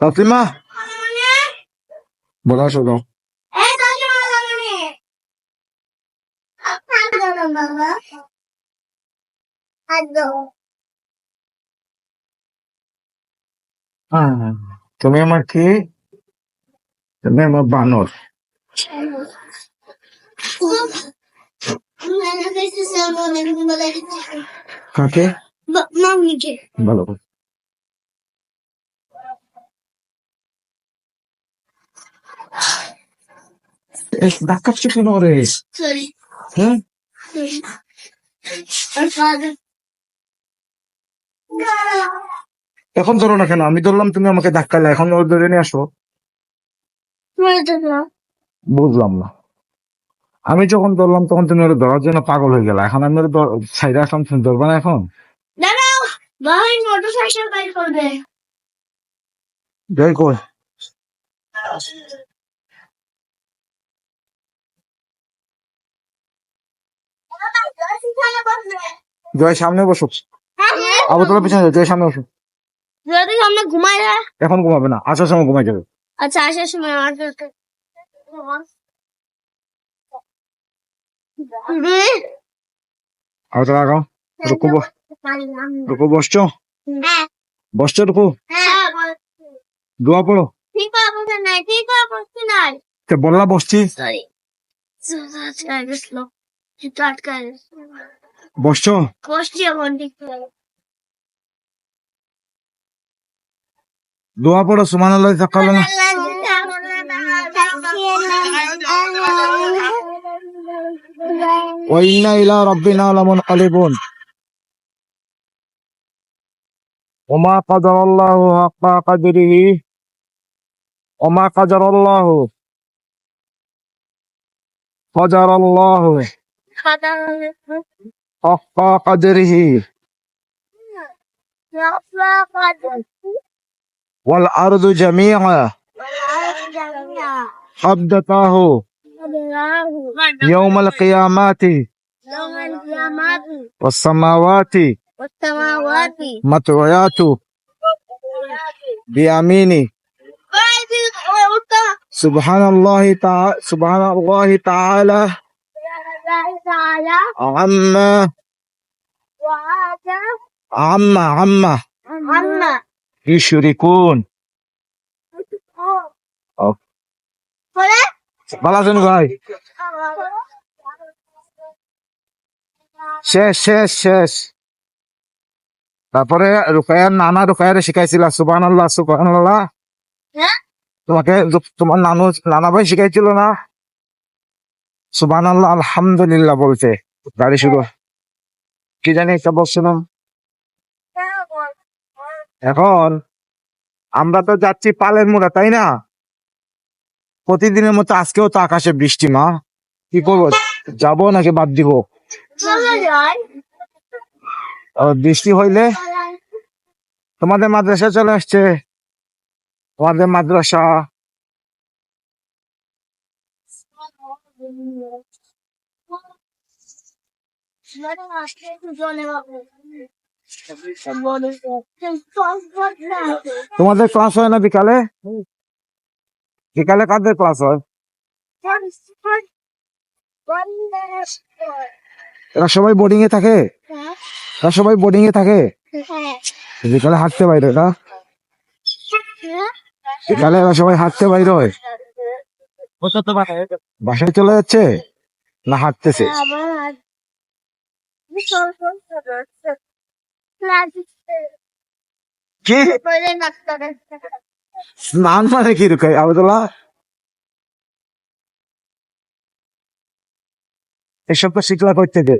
তাসলিমা বলো আসো দাও হ্যাঁ, তুমি আমার কি তুমি আমার বানর কাকে ভালো ডাকাচ্ছ কেন রে হ্যাঁ? এখন ধরো না কেন আমি ধরলাম তুমি আমাকে ধাক্কালে এখন ওর ধরে নিয়ে আসো। বুঝলাম না। আমি যখন ধরলাম তখন তুমি ওর ধরার জন্য পাগল হয়ে গেল। এখন আমি ওর সাইডে আসলাম তুমি ধরবে না এখন? দাঁড়াও ভাই মোটর করবে। জয় কই জয় সামনে বসো। আবু পিছনে যাও, জয় সামনে বসো। যদি আমরা ঘুমাই না এখন ঘুমাবে না আসার সময় ঘুমাই যাবে। আচ্ছা আসার সময় আমার দরকার আবু তোলা আগাও। রুকু বস রুকু বসছো? হ্যাঁ। বসছো রুকু? হ্যাঁ দোয়া পড়ো। ঠিক আছে বলতে নাই ঠিক নাই তে বললা বসছি। সরি আটকায় বসছো? বসছি এখন দোয়া পড়ো সুমান আল্লাহ সকাল ওয়াইন্না ইলা রব্বিনা লামুন কালিবুন ওমা কাদারাল্লাহু হাক্কা কাদরিহি ওমা কাদারাল্লাহু কাদারাল্লাহু। الله قدر الله حق قدره والأرض جميعا قبضته يوم القيامة يوم القيامة والسماوات والسماوات مطويات بيمينه سبحان الله تعالى سبحان الله تعالى تعالى عما وعاد عما عما عما يشركون ভালো আছেন ভাই শেষ শেষ শেষ তারপরে রুকায়ার নানা রুকায়ারে শিখাইছিল সুবান আল্লাহ সুবান আল্লাহ হ্যাঁ? তোমাকে যো- তোমার নানু নানা ভাই শিখাইছিল না সুবান আল্লাহ আলহামদুলিল্লাহ বলতে গাড়ি শুরু কি জানি একটা বলছিলাম এখন আমরা তো যাচ্ছি পালের মোড়া তাই না? প্রতিদিনের মতো আজকেও তো আকাশে বৃষ্টি মা। কি করব? যাব নাকি বাদ দিব? বৃষ্টি হইলে তোমাদের মাদ্রাসা চলে আসছে। তোমাদের মাদ্রাসা তোমাদের ক্লাস হয় না বিকালে? বিকালে কাদের ক্লাস হয়? এরা সবাই বোর্ডিং এ থাকে? এরা সবাই বোর্ডিং এ থাকে? বিকালে হাঁটতে বাইরে না? বিকালে এরা সবাই হাঁটতে বাইরে হয়? বাসায় চলে যাচ্ছে? না হাঁটতেছে। কি? স্নান মানে কি রুকাই আবদুল্লাহ? এসব তো শিখলা করতে দে।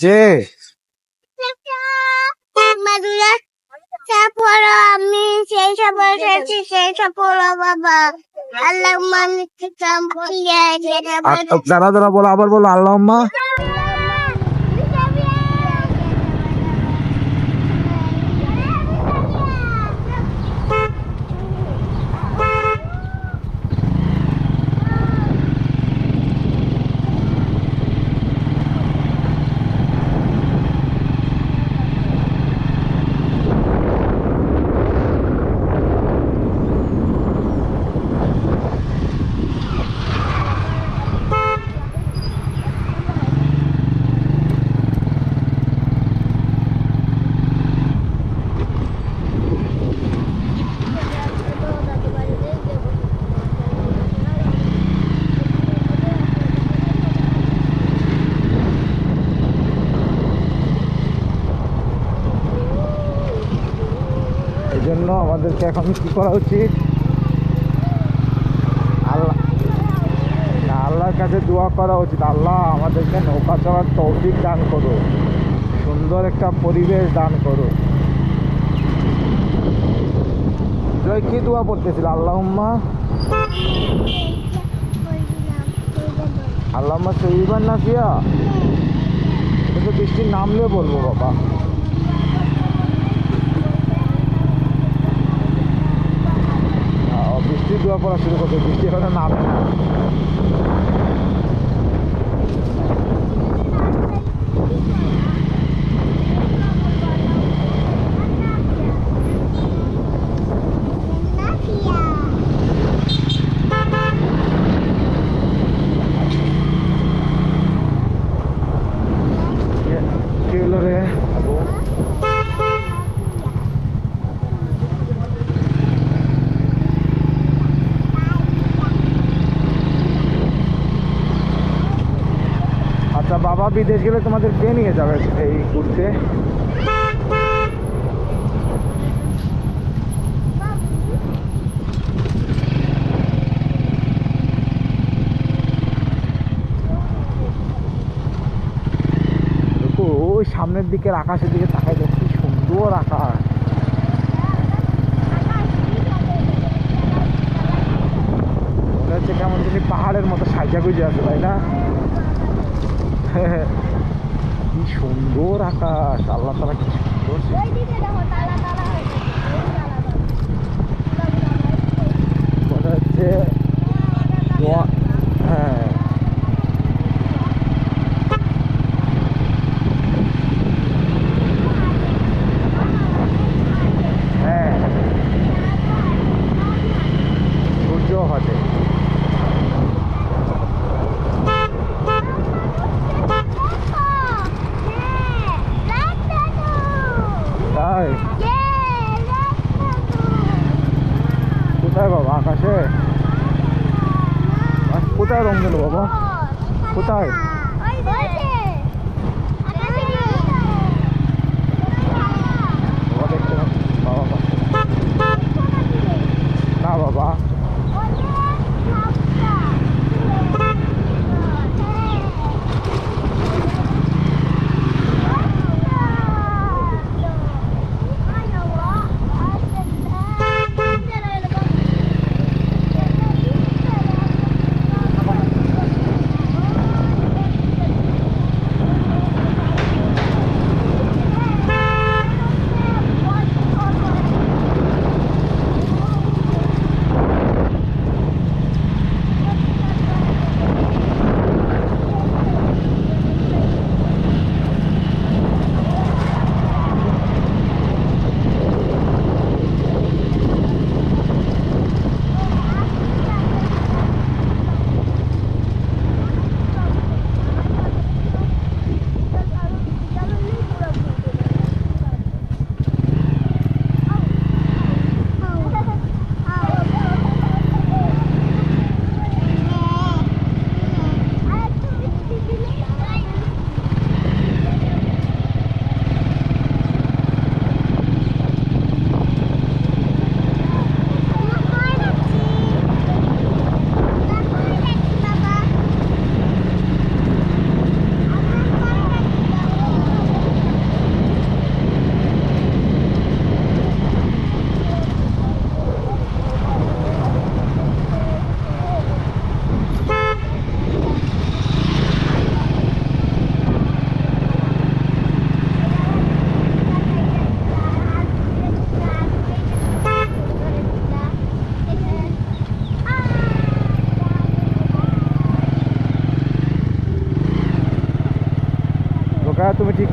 যে পড়ো আমি সেই সব বসেছি সেই সব পড়ো বাবা আল্লাহ মানে কাম আর দাঁড়া দাঁড়া বলো আবার বলো আল্লাহ আমাদেরকে এখন কি করা উচিত? আল্লাহ না, আল্লাহর কাছে দোয়া করা উচিত। আল্লাহ আমাদেরকে নৌকা চলার তৌফিক দান করো সুন্দর একটা পরিবেশ দান করো জয় কি দোয়া পড়তেছিল? আল্লাহুম্মা? সহিবান নাফিয়া এটা তো বৃষ্টির নামলে বলব বাবা আহ, বৃষ্টির দোয়া পড়া শুরু করবে বৃষ্টি এখানে না কি- কি হলো রে আবু? আচ্ছা বিদেশ গেলে তোমাদের কে নিয়ে যাবে এই ঘুরতে? ওই সামনের দিকের আকাশের দিকে তাকাই কি সুন্দর আকাশ। মনে হচ্ছে কেমন যদি পাহাড়ের মতো সাইজা গুজে আছে, তাই না? কি সুন্দর আকাশ আল্লাহ তালা কি সুন্দর। মনে হচ্ছে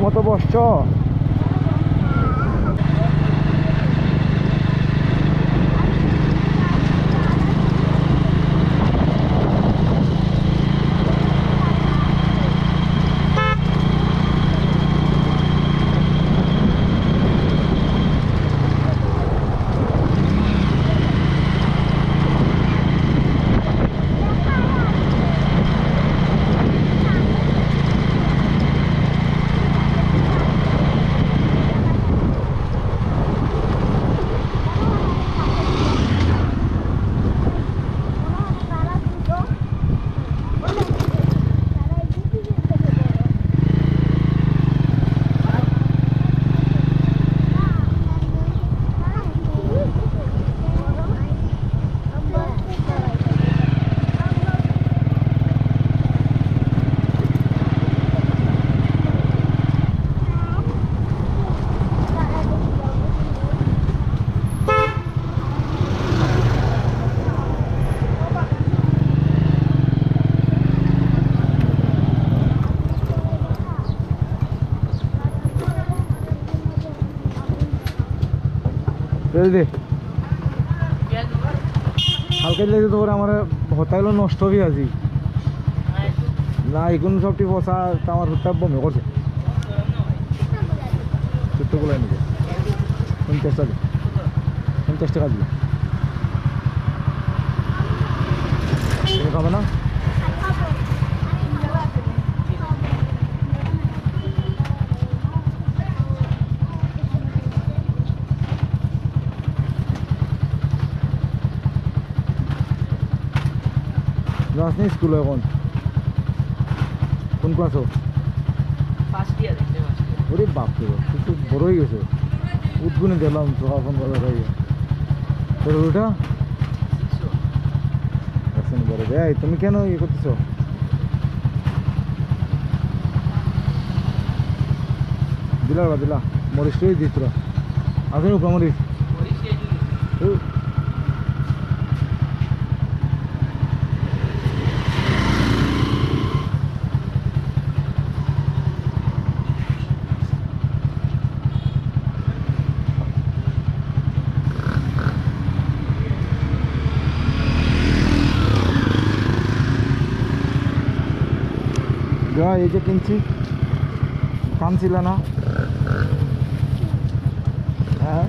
মতো বসছো? দে। হালকা দিলে তো আমার হতাইলো নষ্ট হয়ে আছি না এখন সবটি বসা আমার হত্যা বমি করছে ছোট্টগুলো নিবে পঞ্চাশ টাকা পঞ্চাশ টাকা দিবে তুমি খাবে না? যাস নি স্কুলে এখন। কোন ক্লাসও ফার্স্ট ইয়ার ওরে বাপ রে তুই বড় হয়ে গেছে উদ্গুনে দিলাম তো এখন কথা হয়ে তোর ওটা? বড় এই তুমি কেন ইয়ে করতেছো? দিলা বা দিলা। মরিচ দিস তোরা আসেন উপর মরিচ যা এই যে কিনছি। কানছিল না। হ্যাঁ।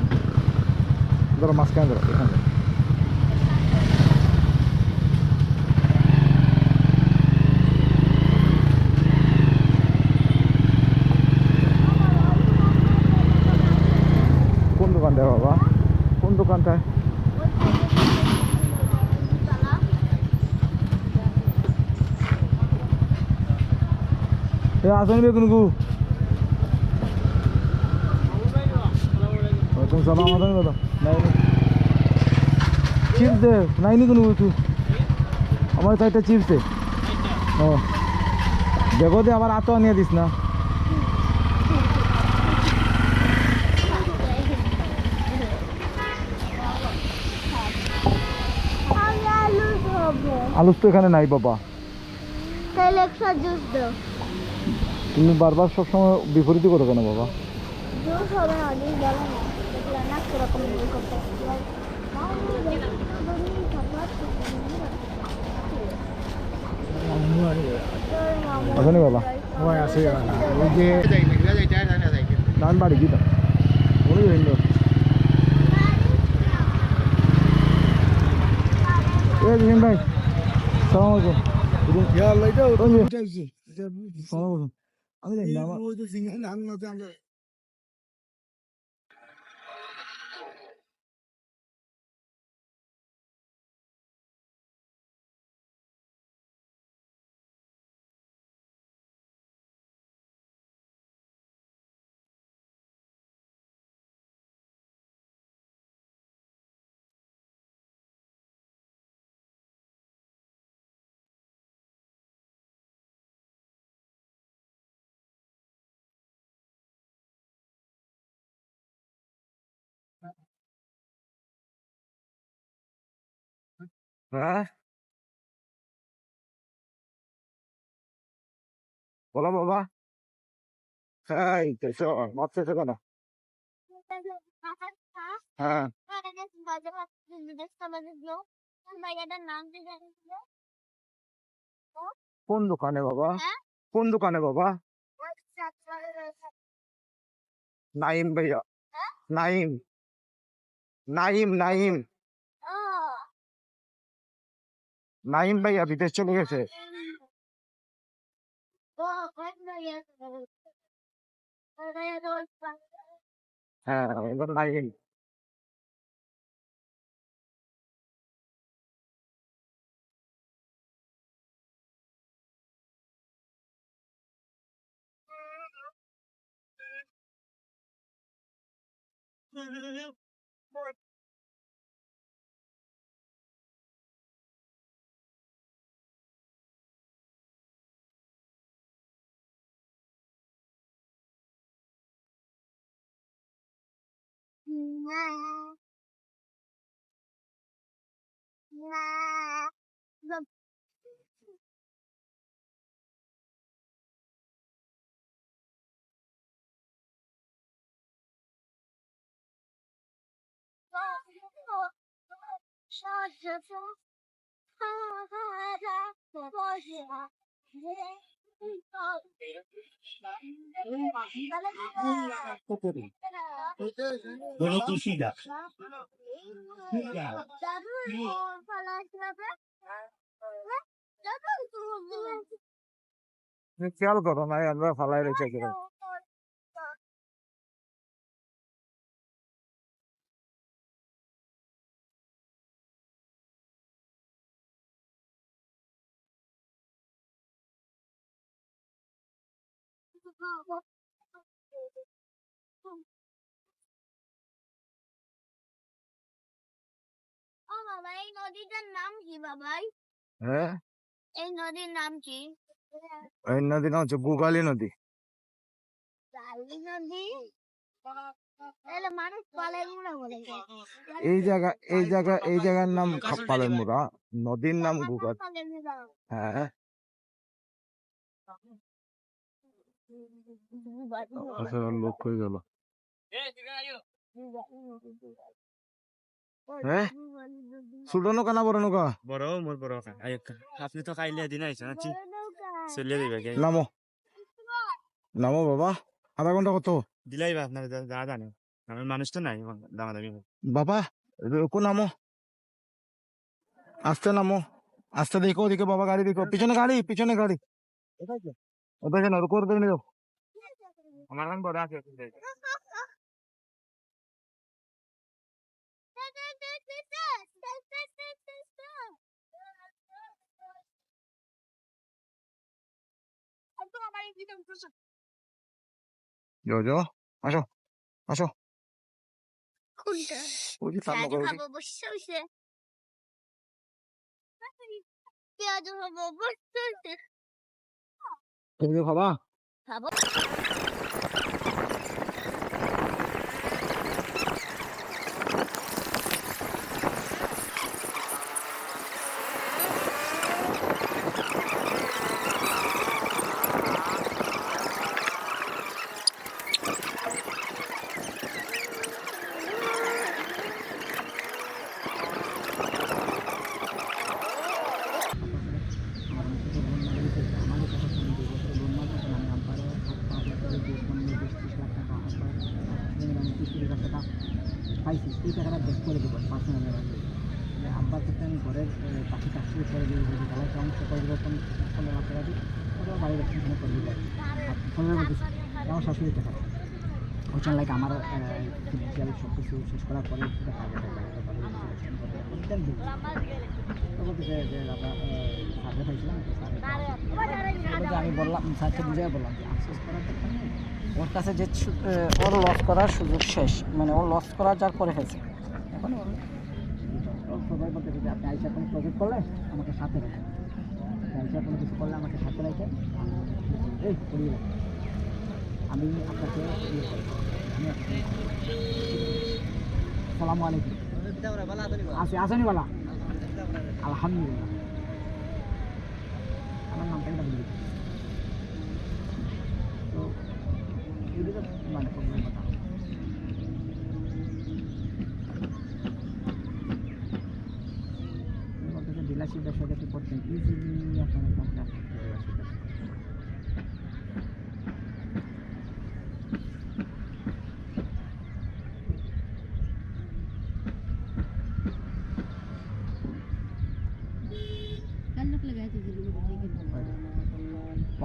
ধরো মাঝখানে ধরো এখানে ধরো। কোন দোকানটায় বাবা কোন দোকানটায় এ আসেন বেগুন গু ওয়ালাইকুম সালাম আসেন দাদা। চিপস দে কোনো তুই। আমার চারটা চিপস দে ও। দে আবার আতো আনিয়ে দিস না। আলুস তো এখানে নাই বাবা। তাহলে জুস দাও। তুমি বারবার সবসময় বিপরীতই করো কেন বাবা জুস হবে না জুস দেবো না দেখলে না কীরকম জুস করতে আসেনি বাবা ওই আছে ওই যে নান বাড়ি গীতা ওই হিন্দু এ জিম ভাই সালাম আলাইকুম ওই যে, সালাম আলাইকুম আমি জানি না আমার হ্যাঁ? বলো বাবা। হ্যাঁ এই তো চল মারতে কেন? হ্যাঁ। কোন দোকানে বাবা? কোন দোকানে বাবা? নাইম ভাইয়া? নাইম। নাইম নাইম। নাইম ভাইয়া বিদেশ চলে গেছে। হ্যাঁ 啊！那。上学，看我看我家，খেয়াল করো না আমরা ফালাই রেখে গেলাম বাবা এই নদীটার নাম কি? বাবাই হ্যাঁ এই নদীর নাম কি এই হচ্ছে গুগালি নদী? এই জায়গা এই জায়গা এই জায়গার নাম মুড়া নদীর নাম গুগল হ্যাঁ। আসলে লোক হয়ে গেল। হ্যাঁ? ছোট নৌকা বড় নৌকা? বড় মোর বড় আয়ক আপনি তো খাইলে দিন আইছ না চি চলে দিবে গে নামো। নামো বাবা। আধা ঘণ্টা কত? দিলাই বা আপনার যা জানে মানুষ তো নাই দামা দামি বাবা রুকো নামো। আস্তে নামো। আস্তে দেখো ওদিকে বাবা গাড়ি দেখো। পিছনে গাড়ি পিছনে গাড়ি। ওদিকে না রুকো ওদিকে নিয়ে যাও আমার কান বড় আছে যাও যাও আসো আসো কোনটা ওই যে সামনে পেঁয়াজ করো খাব বসে বসে পেঁয়াজ খাব বসে বসে তুমি খাবা খাব পাইছি এই টাকাটা বেশ করে দেবো পার্সোনাল আব্বার ক্ষেত্রে আমি ঘরের পাখি চাষ শুরু করে দিব যদি ঢালাই অংশ করে দেবো পনেরো লাখ টাকা দিই ওটা বাড়ির একটু করে দিবো পনেরো বলতেছি আমার শাশুড়ি টাকা ওইখানে লাইক আমার ফিনান্সিয়াল সব কিছু শেষ করার পরে সার্ভে পাইছিলাম আমি বললাম, স্যারকে বুঝে বললাম যে আফসোস ওর কাছে যে ওর লস করার সুযোগ শেষ। মানে ওর লস করার যার করে ফেলছে এখন ওর সবাই বলতেছে যে আপনি আইসা কোনো প্রজেক্ট করলে আমাকে সাথে রাখেন আইসা কোনো কিছু করলে আমাকে সাথে রাখেন এই আমি আপনাকে। আমি সালামু আলাইকুম আছে আসেনি বলা আলহামদুলিল্লাহ আমার নামটা এটা বলে। তো এগুলো মানে প্রবলেম কথা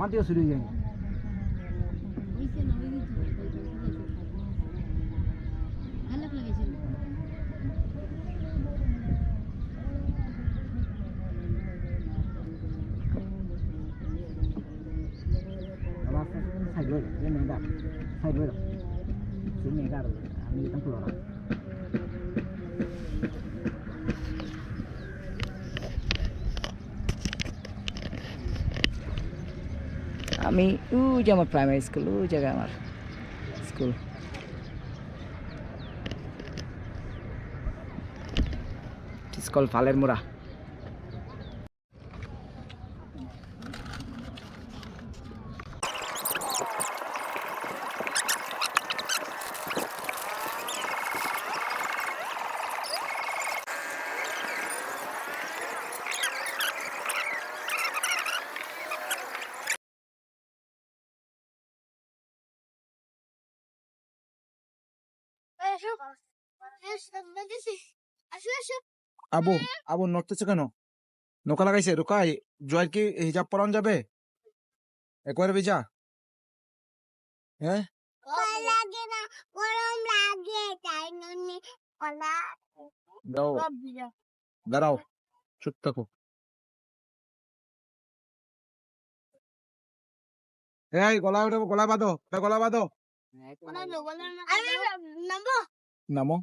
安定する以外に。যে আমার প্রাইমারি স্কুল ওই জায়গায় আমার স্কুল স্কুল ফালের মোড়া আসো আসো আসো আবু আবু নড়তেছে কেন? নৌকা লাগাইছে রুকাই জয়ের কি হিজাব পরান যাবে? একবারে ভিজা। হ্যাঁ? দাঁড়াও চুপ থাকো। এই গলা উঠে গলা বাঁধো গলা বাঁধো। নামবো নামো।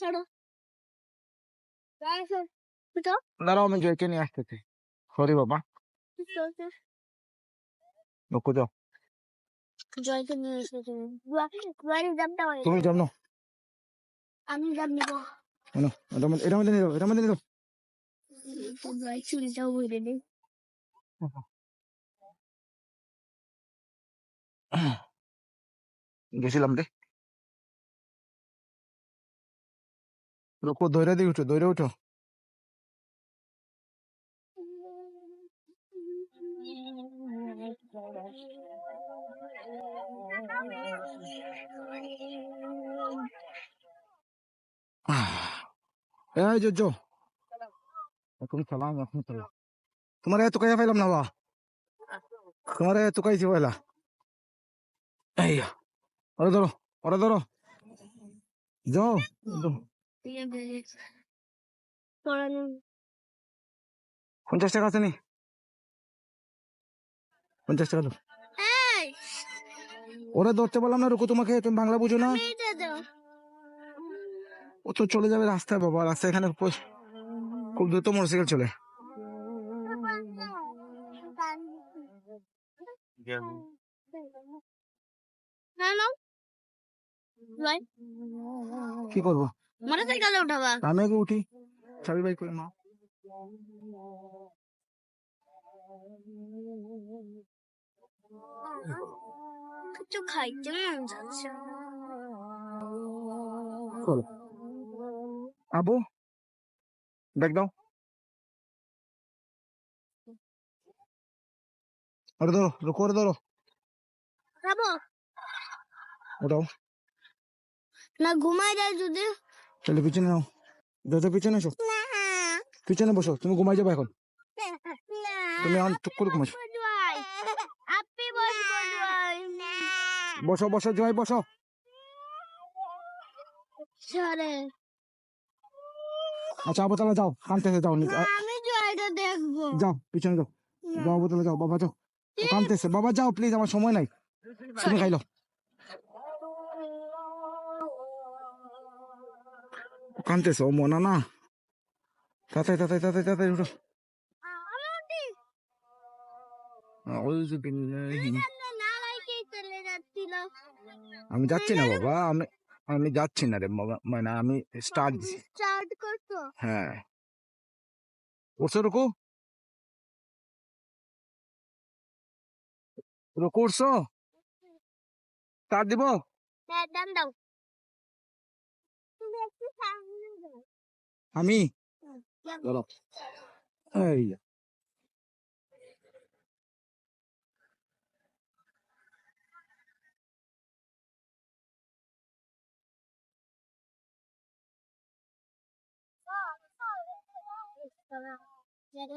সরো দাঁড়াও আমি জয়কে নিয়ে আসতেছি। সরি বাবা। নকু যাও জয়কে নিয়ে এসে তুমি আমি দাম নিবো না, মধ্যে এটার মধ্যে নিয়ে যাও এটার মধ্যে নিয়ে যাও। জয় চুরিটাও বলে নেই গেছিলাম রে। রুকো দৌড়ে দিয়ে উঠো দৌড়ে উঠো এই জো এখন সালাম এখন সালাম তোমার এত কাইয়া পাইলাম না বা তোমার এত কাইছি পয়লা এই ওরে ধরো ওরে ধরো যাও। পঞ্চাশ টাকা আছে নি। পঞ্চাশ টাকা ওরা ধরতে বললাম না রুকু তোমাকে তুমি বাংলা বুঝো না। ও তো চলে যাবে রাস্তায় বাবা রাস্তায় এখানে খুব দ্রুত মোটরসাইকেল চলে। কি করব? মোটরসাইকেলে উঠাবা? আমি আগে উঠি চাবি বাই করে নাও কিছু খাইতে মন যাচ্ছে। আবু ব্যাগ দাও। ওরে ধরো রুকো ওরে ধরো। ওটাও। না ঘুমাই যায় যদি। চলে পিছনে নাও। দাদা পিছনে এসো। না। পিছনে বসো তুমি ঘুমাই যাবে এখন। তুমি এখন চুপ করে ঘুমাইছো বসো বসো জয় বসো। আচ্ছা আবু তাহলে যাও কানতেছে যাও। আমি যাও পিছনে যাও। যাও আবু যাও বাবা যাও। কানতেছে বাবা যাও প্লিজ আমার সময় নাই। তুমি খাইলো। ও কানতেছে ও মনা না তাড়াতাড়ি তাড়াতাড়ি তাড়াতাড়ি তাড়াতাড়ি উঠো আমি যাচ্ছি না বাবা আমি আমি যাচ্ছি না রে মানে আমি স্টার্ট দিছি স্টার্ট করতো হ্যাঁ উঠছো রুকু রুকু স্টার্ট দিব দাম দাও তুমি একটু সামনে যাও আমি। চলো এই যা। Jadi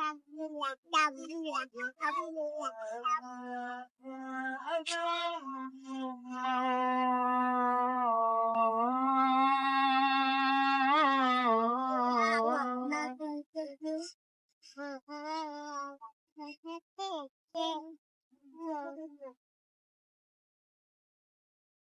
小布啦，小布啦，小布啦，小布啦。